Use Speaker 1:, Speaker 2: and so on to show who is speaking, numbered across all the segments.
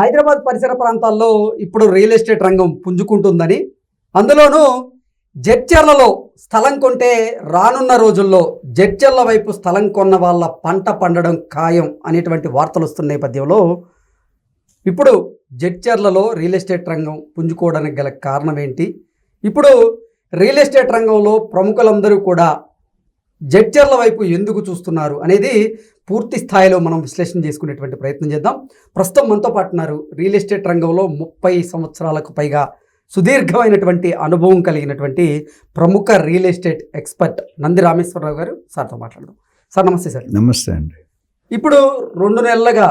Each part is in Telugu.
Speaker 1: హైదరాబాద్ పరిసర ప్రాంతాల్లో ఇప్పుడు రియల్ ఎస్టేట్ రంగం పుంజుకుంటుందని అందులోనూ జడ్చర్లలో స్థలం కొంటే రానున్న రోజుల్లో జడ్చర్ల వైపు స్థలం కొన్న వాళ్ళ పంట పండడం ఖాయం అనేటువంటి వార్తలు వస్తున్న నేపథ్యంలో ఇప్పుడు జడ్చర్లలో రియల్ ఎస్టేట్ రంగం పుంజుకోవడానికి గల కారణం ఏంటి? ఇప్పుడు రియల్ ఎస్టేట్ రంగంలో ప్రముఖులందరూ కూడా జడ్చర్ల వైపు ఎందుకు చూస్తున్నారు అనేది పూర్తి స్థాయిలో మనం విశ్లేషణ చేసుకునేటువంటి ప్రయత్నం చేద్దాం. ప్రస్తుతం మనతో పాటు ఉన్నారు రియల్ ఎస్టేట్ రంగంలో ముప్పై సంవత్సరాలకు పైగా సుదీర్ఘమైనటువంటి అనుభవం కలిగినటువంటి ప్రముఖ real estate expert Nandi Rameswara Rao garu సార్తో మాట్లాడదాం. సార్ నమస్తే సార్.
Speaker 2: నమస్తే అండి.
Speaker 1: ఇప్పుడు రెండు నెలలుగా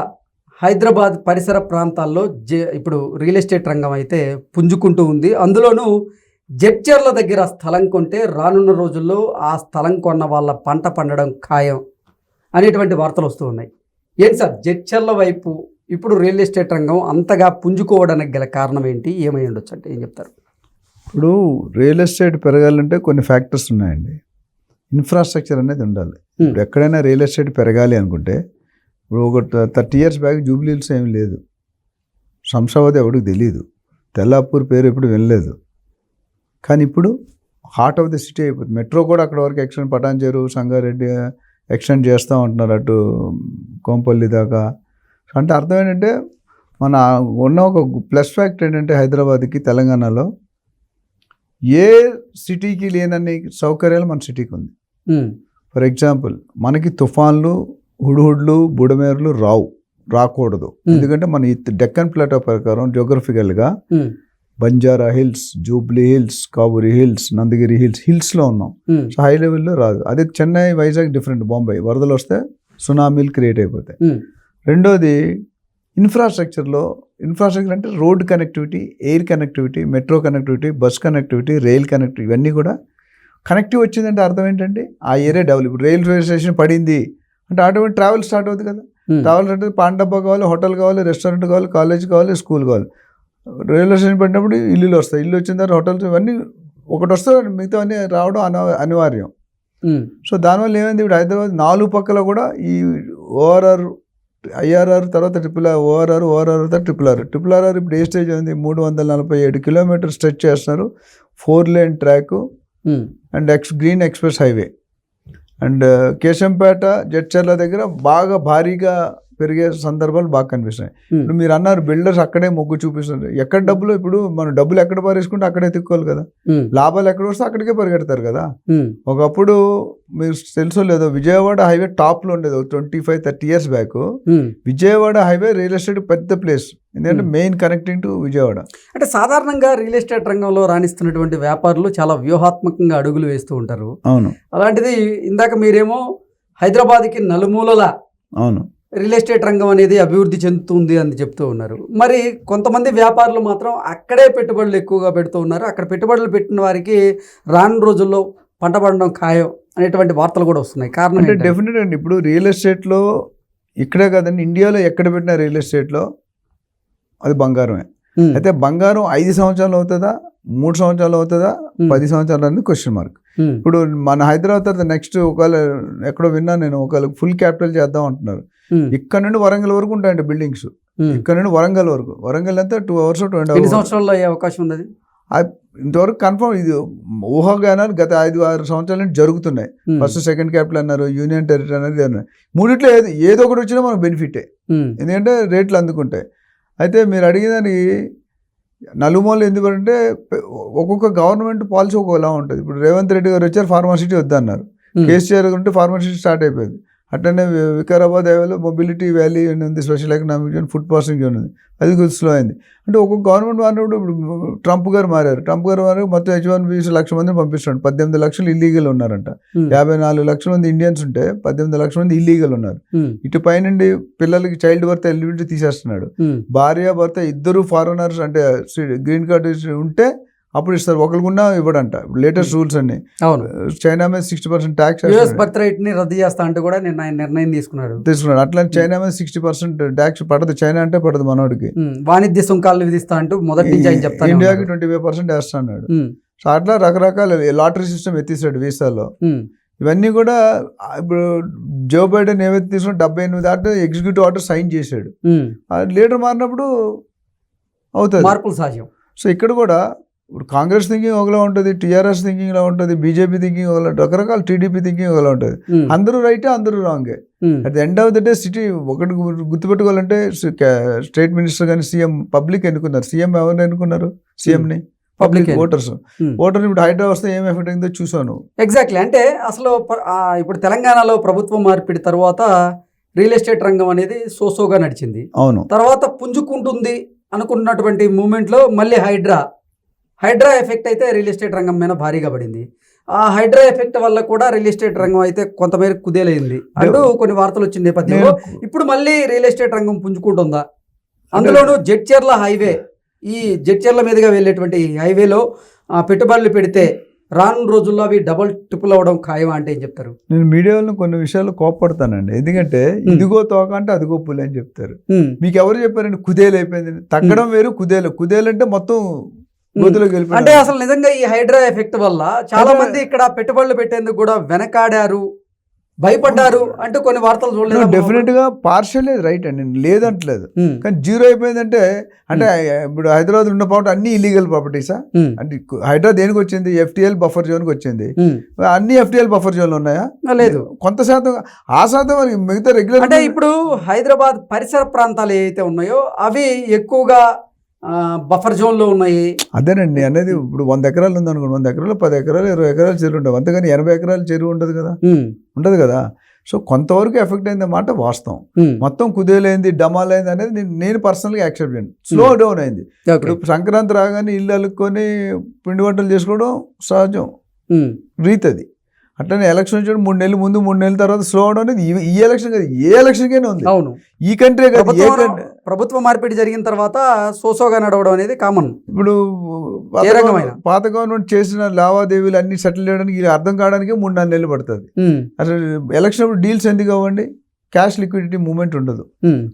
Speaker 1: హైదరాబాద్ పరిసర ప్రాంతాల్లో జే ఇప్పుడు రియల్ ఎస్టేట్ రంగం అయితే పుంజుకుంటూ ఉంది. అందులోనూ జడ్చర్ల దగ్గర స్థలం కొంటే రానున్న రోజుల్లో ఆ స్థలం కొన్న వాళ్ళ పంట పండడం ఖాయం అనేటువంటి వార్తలు వస్తూ ఉన్నాయి. ఏంటి సార్? జడ్చర్ల వైపు ఇప్పుడు రియల్ ఎస్టేట్ రంగం అంతగా పుంజుకోవడానికి గల కారణం ఏంటి? ఏమై ఉండొచ్చు అంటే ఏం చెప్తారు?
Speaker 2: ఇప్పుడు రియల్ ఎస్టేట్ పెరగాలంటే కొన్ని ఫ్యాక్టర్స్ ఉన్నాయండి. ఇన్ఫ్రాస్ట్రక్చర్ అనేది ఉండాలి. ఇప్పుడు ఎక్కడైనా రియల్ ఎస్టేట్ పెరగాలి అనుకుంటే ఇప్పుడు ఒక థర్టీ ఇయర్స్ బ్యాక్ జూబ్లీహిల్స్ ఏమీ లేదు. శంషాబాద్ ఎవరికి తెలియదు తెల్లాపూర్ పేరు ఎప్పుడు వినలేదు. కానీ ఇప్పుడు హార్ట్ ఆఫ్ ది సిటీ అయిపోతుంది. మెట్రో కూడా అక్కడ వరకు ఎక్స్టెండ్ పటాన్చేరు సంగారెడ్డి ఎక్స్టెండ్ చేస్తూ ఉంటున్నారు అటు కోంపల్లి దాకా. అంటే అర్థం ఏంటంటే మన ఉన్న ఒక ప్లస్ ఫ్యాక్టర్ ఏంటంటే హైదరాబాద్కి తెలంగాణలో ఏ సిటీకి లేనన్ని సౌకర్యాలు మన సిటీకి ఉంది. ఫర్ ఎగ్జాంపుల్ మనకి తుఫాన్లు హుడుహుడ్లు బుడమేరులు రావు రాకూడదు. ఎందుకంటే మన డెక్కన్ ప్లాటో ప్రకారం జోగ్రఫికల్గా బంజారా హిల్స్ జూబ్లీ హిల్స్ కాబూరి హిల్స్ నందగిరి హిల్స్ హిల్స్లో ఉన్నాం. సో హై లెవెల్లో రాదు. అదే చెన్నై వైజాగ్ డిఫరెంట్ బాంబే వరదలు వస్తే సునామీలు క్రియేట్ అయిపోతాయి. రెండోది ఇన్ఫ్రాస్ట్రక్చర్లో ఇన్ఫ్రాస్ట్రక్చర్ అంటే road connectivity air connectivity metro connectivity bus connectivity rail connectivity ఇవన్నీ కూడా కనెక్టివ్ వచ్చిందంటే అర్థం ఏంటంటే ఆ ఏరియా డెవలప్. రైల్వే స్టేషన్ పడింది అంటే ఆటోమేటిక్ ట్రావెల్ స్టార్ట్ అవుతుంది కదా. ట్రావెల్ అంటే పాన్ డబ్బా కావాలి హోటల్ కావాలి రెస్టారెంట్ కావాలి కాలేజ్ కావాలి స్కూల్ కావాలి. రైల్వే స్టేషన్ పడినప్పుడు ఇల్లులు వస్తాయి. ఇల్లు వచ్చిన తర్వాత హోటల్స్ ఇవన్నీ ఒకటి వస్తే మిగతా అన్నీ రావడం అన అనివార్యం. సో దానివల్ల ఏమైంది? ఇప్పుడు హైదరాబాద్ నాలుగు పక్కల కూడా ఈ ఓఆర్ఆర్ ఐఆర్ఆర్ తర్వాత ట్రిపుల్ ఆర్ ఓఆర్ఆర్ ఓఆర్ఆర్ తర్వాత ట్రిపుల్ ఆర్. ట్రిపుల్ ఆర్ఆర్ ఇప్పుడు ఏ స్టేజ్ ఉంది? మూడు వందల నలభై ఏడు కిలోమీటర్ స్ట్రెచ్ చేస్తున్నారు. Four lane track and x green express highway. And Keshampet Jadcherla దగ్గర బాగా భారీగా పెరిగే సందర్భాలు బాగా కనిపిస్తున్నాయి. ఇప్పుడు మీరు అన్నారు బిల్డర్స్ అక్కడే మొగ్గు చూపిస్తున్నారు ఎక్కడ డబ్బులు ఇప్పుడు మనం డబ్బులు ఎక్కడ పారేసుకుంటే అక్కడే తిక్కోవాలి కదా. లాభాలు ఎక్కడ వస్తే అక్కడికే పరిగెడతారు కదా. ఒకప్పుడు మీరు తెలుసో లేదో విజయవాడ హైవే టాప్లో ఉండేది twenty five thirty years back. Vijayawada highway real estate పెద్ద ప్లేస్. ఎందుకంటే. Main connecting to Vijayawada.
Speaker 1: అంటే సాధారణంగా రియల్ ఎస్టేట్ రంగంలో రాణిస్తున్నటువంటి వ్యాపారులు చాలా వ్యూహాత్మకంగా అడుగులు వేస్తూ ఉంటారు.
Speaker 2: అవును.
Speaker 1: అలాంటిది ఇందాక మీరేమో హైదరాబాద్కి నలుమూలల
Speaker 2: అవును.
Speaker 1: రియల్ ఎస్టేట్ రంగం అనేది అభివృద్ధి చెందుతుంది అని చెప్తూ ఉన్నారు. మరి కొంతమంది వ్యాపారులు మాత్రం అక్కడే పెట్టుబడులు ఎక్కువగా పెడుతూ ఉన్నారు. అక్కడ పెట్టుబడులు పెట్టిన వారికి రానున్న రోజుల్లో పంట పండడం ఖాయం అనేటువంటి వార్తలు కూడా వస్తున్నాయి. కారణం
Speaker 2: అంటే డెఫినెట్ అండి. ఇప్పుడు రియల్ ఎస్టేట్లో ఇక్కడే కాదండి. ఇండియాలో ఎక్కడ పెట్టిన రియల్ ఎస్టేట్లో అది బంగారమే. అయితే బంగారం ఐదు సంవత్సరాలు అవుతుందా? మూడు సంవత్సరాలు అవుతుందా? పది సంవత్సరాలు అనేది క్వశ్చన్ మార్క్ ఇప్పుడు మన హైదరాబాద్ తర్వాత నెక్స్ట్ ఒకవేళ ఎక్కడో విన్నా నేను ఒకవేళ ఫుల్ క్యాపిటల్ చేద్దాం అంటున్నారు. ఇక్కడ నుండి వరంగల్ వరకు ఉంటాయండి బిల్డింగ్స్. ఇక్కడ నుండి వరంగల్ వరకు. వరంగల్ అంతా two hours two and hours
Speaker 1: సంవత్సరాల్లో అయ్యే అవకాశం ఉంది?
Speaker 2: ఇంతవరకు కన్ఫర్మ్ ఇది ఊహాగానాలు గత ఐదు ఆరు సంవత్సరాల నుంచి జరుగుతున్నాయి. ఫస్ట్ సెకండ్ క్యాపిటల్ అన్నారు యూనియన్ టెరిటరీ అనేది అన్నారు. మూడిట్లో ఏది ఏదో ఒకటి వచ్చినా మనకు బెనిఫిటే ఎందుకంటే రేట్లు అందుకుంటాయి. అయితే మీరు అడిగేదానికి నలుమూలలు ఎందుకంటే ఒక్కొక్క గవర్నమెంట్ పాలసీ ఒక్కోలా ఉంటుంది. ఇప్పుడు రేవంత్ రెడ్డి గారు వచ్చారు ఫార్మాసిటీ వద్దన్నారు. కేసీఆర్ ఉంటే ఫార్మాసిటీ స్టార్ట్ అయిపోయింది. అట్లనే వికారాబాద్ హైవేలో మొబిలిటీ వ్యాలీ అని ఉంది special economic zone food processing zone ఉంది. అది కొంచెం స్లో అయింది. అంటే ఒక్కొక్క గవర్నమెంట్ మారినప్పుడు ఇప్పుడు ట్రంప్ గారు మారారు. ట్రంప్ గారు మారారు మొత్తం హెచ్ వన్ బీస్ లక్ష మందిని పంపిస్తున్నాడు. పద్దెనిమిది లక్షలు ఇల్లీగల్ ఉన్నారంట.
Speaker 1: ఉమ్,
Speaker 2: యాభై నాలుగు లక్షల మంది ఇండియన్స్ ఉంటే పద్దెనిమిది లక్షల మంది ఇల్లీగల్ ఉన్నారు.
Speaker 1: ఉమ్,
Speaker 2: ఇటు పైనుండి పిల్లలకి చైల్డ్ బర్త్ ఎలిజిబిలిటీ తీసేస్తున్నాడు.
Speaker 1: ఉమ్,
Speaker 2: భార్య భర్త ఇద్దరు ఫారినర్స్ అంటే గ్రీన్ కార్డ్ ఉంటే అప్పుడు ఇస్తారు. ఒకరికున్నా ఇవ్వడంట. లేటెస్ట్ రూల్స్ అన్ని.
Speaker 1: అవును.
Speaker 2: చైనా మీద sixty percent tax
Speaker 1: US birth రైట్ని రద్దు చేస్తా అంటే కూడా నేను ఆయన నిర్ణయం తీసుకున్నాడు.
Speaker 2: తీసుకున్నాడు. అట్లా చైనా మీద సిక్స్టీ పర్సెంట్ ట్యాక్స్ పడదు. చైనా అంటే పడదు మనోడికి.
Speaker 1: వాణిజ్య సుంకాలను విధిస్తా అంటూ మొదటి నుంచి ఆయన చెప్తానే
Speaker 2: ఇండియాకి. ట్వంటీ ఫైవ్ పర్సెంట్ వేస్తున్నాడు.
Speaker 1: ఉమ్,
Speaker 2: సో అట్లా రకరకాల లాటరీ సిస్టమ్ ఎత్తిస్తాడు వీసాలో. ఇవన్నీ కూడా ఇప్పుడు జో బైడెన్ ఏవైతే తీసుకున్న డెబ్బై ఎనిమిది ఆర్డర్ ఎగ్జిక్యూటివ్ ఆర్డర్ సైన్ చేశాడు. లీడర్ మారినప్పుడు అవుతుంది.
Speaker 1: మార్పులు సాధ్యం.
Speaker 2: సో ఇక్కడ కూడా ఇప్పుడు కాంగ్రెస్ థింకింగ్ ఒకలా ఉంటుంది టీఆర్ఎస్ థింకింగ్ ఇలా ఉంటుంది బీజేపీ థింకింగ్ ఒకలా రకరకాల టీడీపీ థింకింగ్ ఒకలా ఉంటుంది.
Speaker 1: ఉమ్.
Speaker 2: అందరూ రైటే అందరూ రాంగే. At the end of the day city ఒకటి గుర్తుపెట్టుకోవాలంటే స్టేట్ మినిస్టర్ కానీ సీఎం పబ్లిక్ ఎన్నుకున్నారు. సీఎం ఎవరిని ఎన్నుకున్నారు? సీఎంని పబ్లిక్ ఓటర్స్
Speaker 1: Hmm.
Speaker 2: ఓటర్ ఇప్పుడు హైదరాబాద్ వస్తే ఏం ఎఫెక్ట్ అయిందో చూసాను
Speaker 1: ఎగ్జాక్ట్లీ అంటే అసలు ఇప్పుడు తెలంగాణలో ప్రభుత్వం మార్పిడి తర్వాత రియల్ ఎస్టేట్ రంగం అనేది సోసోగా నడిచింది.
Speaker 2: అవును.
Speaker 1: తర్వాత పుంజుకుంటుంది అనుకున్నటువంటి మూమెంట్లో మళ్ళీ హైడ్రా హైడ్రా ఎఫెక్ట్ అయితే రియల్ ఎస్టేట్ రంగం మీద భారీగా పడింది. ఆ హైడ్రా ఎఫెక్ట్ వల్ల కూడా రియల్ ఎస్టేట్ రంగం అయితే కొంతమేర కుదేలైంది. అంటూ కొన్ని వార్తలు వచ్చిన నేపథ్యంలో ఇప్పుడు మళ్ళీ రియల్ ఎస్టేట్ రంగం పుంజుకుంటుందా? అందులోనూ జడ్చర్ల హైవే ఈ జడ్చర్ల మీదుగా వెళ్ళేటువంటి హైవేలో పెట్టుబడులు పెడితే రానున్న రోజుల్లో అవి డబుల్ ట్రిపుల్ అవ్వడం ఖాయం అంటే ఏం చెప్తారు?
Speaker 2: నేను మీడియాలో కొన్ని విషయాలు కోపడతానండి ఎందుకంటే. ఇదిగో తోక అంటే అదిగో పులి అని చెప్తారు. మీకు ఎవరు చెప్పారండి? కుదేలు అయిపోయింది తగ్గడం వేరు కుదేలు కుదేలు అంటే మొత్తం
Speaker 1: అంటే అసలు నిజంగా ఈ హైడ్రా ఎఫెక్ట్ వల్ల చాలా మంది ఇక్కడ పెట్టుబడులు పెట్టేందుకు కూడా వెనకాడారు భయపడ్డారు అంటూ కొన్ని వార్తలు చూడలేదు
Speaker 2: డెఫినెట్గా పార్షల్ రైట్ అండి. లేదంటలేదు. కానీ జీరో అయిపోయిందంటే అంటే ఇప్పుడు హైదరాబాద్ ఉన్న ప్రాపర్టీ అన్ని ఇల్లీగల్ ప్రాపర్టీసా అంటే హైదరాబాద్ దేనికి వచ్చింది? ఎఫ్టిఎల్ బఫర్ జోన్కి వచ్చింది.
Speaker 1: ఉమ్.
Speaker 2: అన్ని ఎఫ్టిఎల్ బఫర్ జోన్లు ఉన్నాయా?
Speaker 1: లేదు.
Speaker 2: కొంత శాతం ఆ శాతం మిగతా రెగ్యులర్
Speaker 1: అంటే ఇప్పుడు హైదరాబాద్ పరిసర ప్రాంతాలు ఏవైతే ఉన్నాయో అవి ఎక్కువగా బఫర్ జోన్లో ఉన్నాయి.
Speaker 2: అదేనండి అనేది ఇప్పుడు వంద ఎకరాలు ఉంది అనుకోండి వంద ఎకరాలు పది ఎకరాలు ఇరవై ఎకరాలు చెరువు ఉండవు. అంతేగాని ఎనభై ఎకరాలు చెరువు ఉండదు కదా? ఉండదు కదా? సో కొంతవరకు ఎఫెక్ట్ అయింది మాట వాస్తవం. మొత్తం కుదేలైంది డమాలైంది అనేది నేను నేను పర్సనల్గా యాక్సెప్ట్ చేయను. స్లో డౌన్ అయింది. ఇప్పుడు సంక్రాంతి రాగానే ఇల్లు అల్లుకొని పిండి వంటలు చేసుకోవడం సహజం. రీతి అది అట్లనే ఎలక్షన్ వచ్చాడు మూడు నెలలు ముందు మూడు నెలల తర్వాత స్లో అవడం అనేది ఈ- ఎలక్షన్ కాదు ఏ ఎలక్షన్కైనా ఉంది.
Speaker 1: అవును.
Speaker 2: ఈ కంట్రీ కాదు ఏ కంట్రీ
Speaker 1: ప్రభుత్వ మార్పిడి జరిగిన తర్వాత సోసోగా నడవడం అనేది కామన్
Speaker 2: ఇప్పుడు
Speaker 1: ఏ రకమైన?
Speaker 2: గవర్నమెంట్- పాత గవర్నమెంట్ చేసిన లావాదేవీలు అన్ని సెటిల్ చేయడానికి అర్థం కావడానికి మూడు నాలుగు నెలలు పడుతుంది. అసలు ఎలక్షన్ అప్పుడు డీల్స్ ఎందుకు అవ్వండి? క్యాష్ లిక్విడిటీ మూమెంట్ ఉండదు.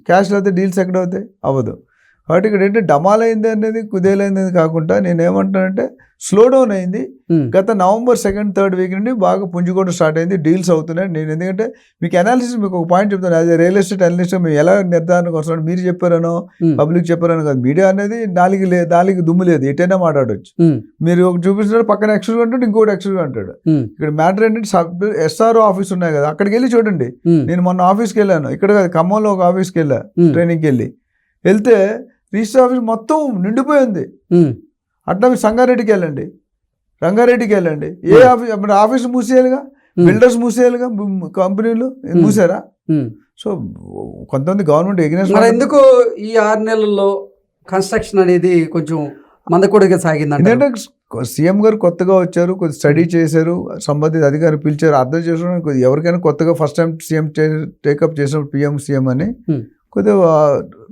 Speaker 2: క్యాష్ అయితే డీల్స్ ఎక్కడ అవుతాయి? అవ్వదు. కాబట్టి ఇక్కడ ఏంటంటే డమాల్ అయింది అనేది కుదేలైంది అనేది కాకుండా నేను ఏమంటానంటే స్లో డౌన్ అయింది గత నవంబర్ సెకండ్ థర్డ్ వీక్ నుండి బాగా పుంజుకోవడం స్టార్ట్ అయింది. డీల్స్ అవుతున్నాయి. నేను ఎందుకంటే మీకు అనాలిసిస్ మీకు ఒక పాయింట్ చెప్తాను. యాజ్ రియల్ ఎస్టేట్ అనలిస్ట్ మేము ఎలా నిర్ధారణకు వస్తున్నాం మీరు చెప్పారనో పబ్లిక్ చెప్పారనో కాదు. మీడియా అనేది నాలుగు లే నాలుగు దుమ్ము లేదు. ఎటైనా మాట్లాడవచ్చు మీరు ఒక చూపిస్తున్నాడు పక్కన ఎక్స్ట్రా అంటాడు ఇంకోటి ఎక్స్ట్రా అంటాడు. ఇక్కడ మ్యాటర్ ఏంటంటే సబ్ ఎస్ఆర్ఓ ఆఫీస్ ఉన్నాయి కదా అక్కడికి వెళ్ళి చూడండి. నేను మొన్న ఆఫీస్కి వెళ్ళాను. ఇక్కడ కాదు ఖమ్మంలో ఒక ఆఫీస్కి వెళ్ళా ట్రైనింగ్కి వెళ్ళి. వెళ్తే రిజిస్టర్ ఆఫీస్ మొత్తం నిండిపోయింది. అట్లా మీరు సంగారెడ్డికి వెళ్ళండి. రంగారెడ్డికి వెళ్ళండి. ఏ. ఆఫీస్ మరి ఆఫీస్ మూసేయాలిగా? బిల్డర్స్ మూసేయాలిగా? కంపెనీలు. మూసారా? సో కొంతమంది గవర్నమెంట్ ఎగ్నెస్ట్
Speaker 1: మరి ఎందుకు ఈ ఆరు నెలల్లో కన్స్ట్రక్షన్ అనేది కొంచెం మందకొడిగా సాగిందంట
Speaker 2: ఎందుకంటే సీఎం గారు కొత్తగా వచ్చారు కొద్ది స్టడీ చేశారు సంబంధిత అధికారులు పిలిచారు అర్థం చేసుకోవడానికి ఎవరికైనా కొత్తగా first time CM take up చేసినప్పుడు పిఎం సీఎం అని. కొద్దిగా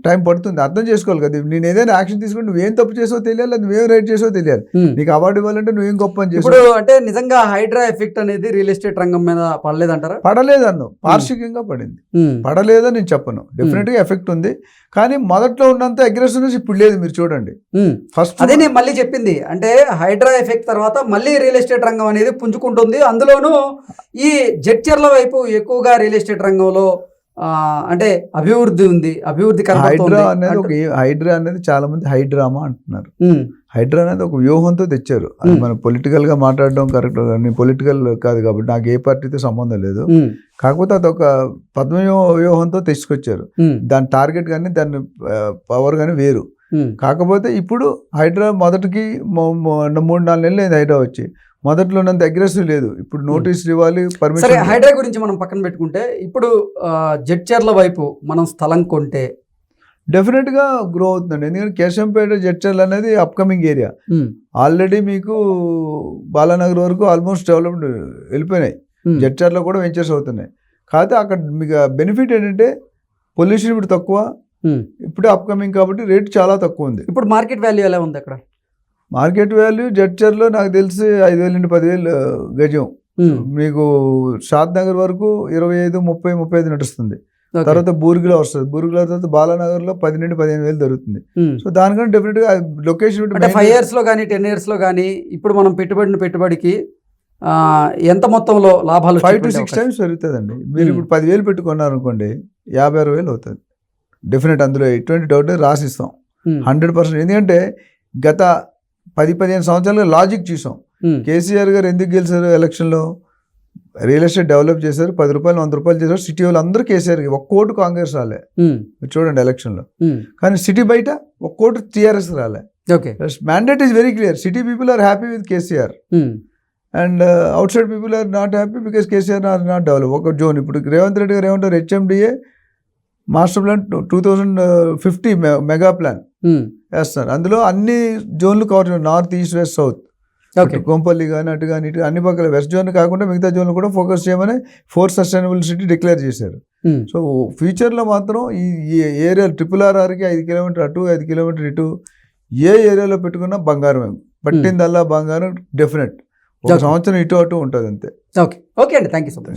Speaker 2: టైం పడుతుంది. అర్థం చేసుకోవాలి కదా. నేను ఏదైనా యాక్షన్ తీసుకుంటే నువ్వేం తప్పు చేసో తెలియాలి నువ్వేం రైట్ చేసో తెలియాలి. నీకు అవార్డు ఇవ్వాలంటే నువ్వేం గొప్ప అని
Speaker 1: ఇప్పుడు
Speaker 2: చేసావు?
Speaker 1: అంటే నిజంగా హైడ్రా ఎఫెక్ట్ అనేది రియల్ ఎస్టేట్ రంగం మీద పడలేదంటారా?
Speaker 2: పడలేదన్ను. పార్షికంగా పడింది. పడలేదని నేను చెప్పను. డెఫినెట్గా ఎఫెక్ట్ ఉంది. కానీ మొదట్లో ఉన్నంత అగ్రెసివ్నెస్ ఇప్పుడు లేదు మీరు చూడండి. ఫస్ట్
Speaker 1: అదే నేను మళ్ళీ చెప్పింది. అంటే హైడ్రా ఎఫెక్ట్ తర్వాత మళ్ళీ రియల్ ఎస్టేట్ రంగం అనేది పుంజుకుంటుంది. అందులోనూ ఈ జడ్చర్ల వైపు ఎక్కువగా రియల్ ఎస్టేట్ రంగంలో అంటే అభివృద్ధి ఉంది అభివృద్ధి
Speaker 2: హైడ్రా అనేది ఒక హైడ్రా అనేది చాలా మంది హైడ్రామా అంటున్నారు. హైడ్రా అనేది ఒక వ్యూహంతో తెచ్చారు. అది. మనం పొలిటికల్గా మాట్లాడడం కరెక్ట్ నేను పొలిటికల్ కాదు కాబట్టి నాకు ఏ పార్టీతో సంబంధం లేదు. కాకపోతే అది ఒక పద్మవ్యూహ వ్యూహంతో తెచ్చుకొచ్చారు దాని టార్గెట్ కానీ దాని పవర్ కానీ వేరు. కాకపోతే ఇప్పుడు హైడ్రా మొదటికి మూడు నాలుగు నెలలు అయింది హైడ్రా వచ్చి. మొదట్లో ఉన్నంత అగ్రెసివ్ లేదు. ఇప్పుడు నోటీసులు ఇవ్వాలి
Speaker 1: సరే
Speaker 2: పర్మిషన్
Speaker 1: హైడ్రా గురించి మనం పక్కన పెట్టుకుంటే ఇప్పుడు జడ్చర్ల వైపు మనం స్థలం కొంటే?
Speaker 2: డెఫినెట్గా గ్రో అవుతుందండి. ఎందుకంటే కేశంపేట జడ్చర్ల అనేది అప్కమింగ్ ఏరియా ఆల్రెడీ మీకు బాలానగర్ వరకు ఆల్మోస్ట్ డెవలప్డ్ వెళ్ళిపోయినాయి.
Speaker 1: ఉమ్,
Speaker 2: జడ్చర్లో కూడా వెంచర్స్ అవుతున్నాయి. కాకపోతే అక్కడ మీకు బెనిఫిట్ ఏంటంటే పొల్యూషన్ ఇప్పుడు తక్కువ.
Speaker 1: ఉమ్.
Speaker 2: ఇప్పుడే అప్కమింగ్ కాబట్టి రేట్ చాలా తక్కువ ఉంది.
Speaker 1: ఇప్పుడు మార్కెట్ వాల్యూ ఎలా ఉంది అక్కడ?
Speaker 2: మార్కెట్ వాల్యూ జడ్చర్లో నాకు తెలిసి ఐదు వేల నుండి పదివేలు గజం. మీకు షాద్ నగర్ వరకు ఇరవై ఐదు ముప్పై ముప్పై ఐదు నడుస్తుంది. తర్వాత బూర్గిలో వస్తుంది. బూర్గిలో తర్వాత బాలానగర్లో పది నుండి పదిహేను వేలు దొరుకుతుంది. సో దానికంటే డెఫినెట్గా లొకేషన్
Speaker 1: అంటే ఫైవ్ ఇయర్స్లో కానీ టెన్ ఇయర్స్లో కానీ ఇప్పుడు మనం పెట్టుబడిన పెట్టుబడికి ఎంత మొత్తంలో లాభాలు
Speaker 2: ఫైవ్ టు సిక్స్? టైమ్స్ పెరుగుతుందండి. మీరు. ఇప్పుడు పదివేలు పెట్టుకున్నారు అనుకోండి యాభై అరవై వేలు అవుతుంది. డెఫినెట్ అందులో ఎటువంటి డౌట్ రాసిస్తాం. హండ్రెడ్ పర్సెంట్ ఎందుకంటే గత పది పదిహేను సంవత్సరాలుగా లాజిక్ చూసాం. కేసీఆర్ గారు ఎందుకు గెలిచారు ఎలక్షన్లో రియల్ ఎస్టేట్ డెవలప్ చేశారు పది రూపాయలు వంద రూపాయలు చేశారు. సిటీ వాళ్ళు అందరూ కేసీఆర్ ఒక్క కోటు కాంగ్రెస్ రాలే. చూడండి ఎలక్షన్లో కానీ సిటీ బయట ఒక్క కోటు టీఆర్ఎస్ రాలే.
Speaker 1: Okay.
Speaker 2: Mandate is very clear city people are happy with KCR. And outside people are not happy because KCR are not develop ఒక జోన్ ఇప్పుడు రేవంత్ రెడ్డి గారు ఏమంటారు? HMDA master plan two thousand fifty mega plan వేస్తున్నారు. అందులో అన్ని జోన్లు cover north east west south. Kompally కానీ అటు కానీ ఇటు అన్ని పక్కల వెస్ట్ జోన్ కాకుండా మిగతా జోన్లు కూడా ఫోకస్ చేయమని ఫోర్ సస్టైనబుల్ సిటీ డిక్లేర్ చేశారు. సో ఫ్యూచర్లో మాత్రం ఈ ఏరియా ట్రిపుల్ ఆర్ఆర్కి ఐదు కిలోమీటర్ అటు ఐదు కిలోమీటర్ ఇటు ఏ ఏరియాలో పెట్టుకున్నా బంగారమే. పట్టిందల్లా బంగారం డెఫినెట్. ఒక. సంవత్సరం ఇటు అటు ఉంటుంది అంతే.
Speaker 1: ఓకే. ఓకే అండి. Thank you so much.